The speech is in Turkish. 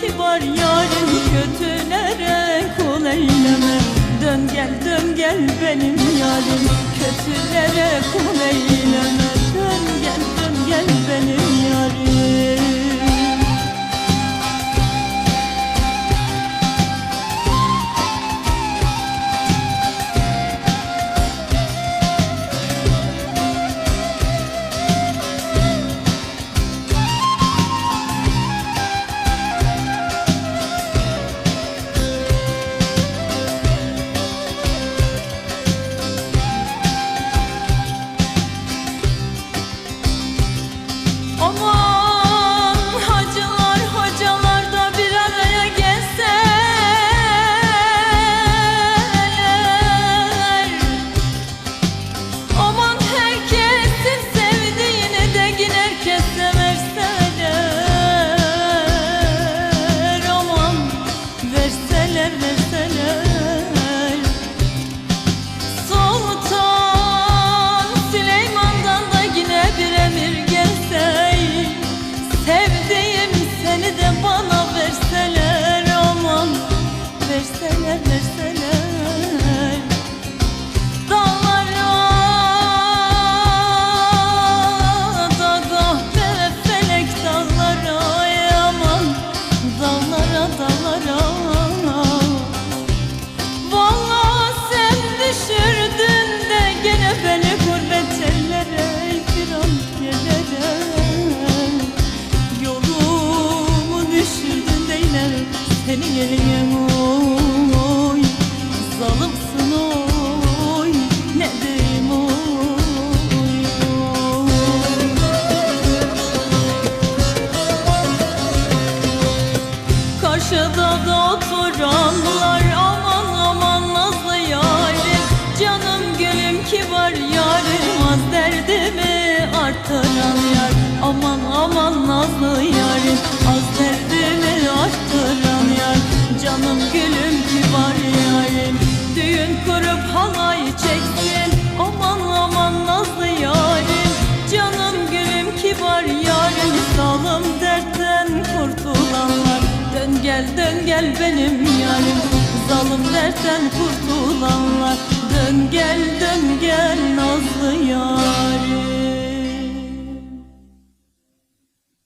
kibar yarın kötülere kul eyleme. Dön gel dön gel benim yarim. Senin yerine oy Zalımsın oy. Ne diyeyim oy, oy. Da oturanlar Aman aman nazlı yarim Canım gülüm kibar yarim Az derdimi arttıran gel benim yarim Zalım dersen kurtulanlar.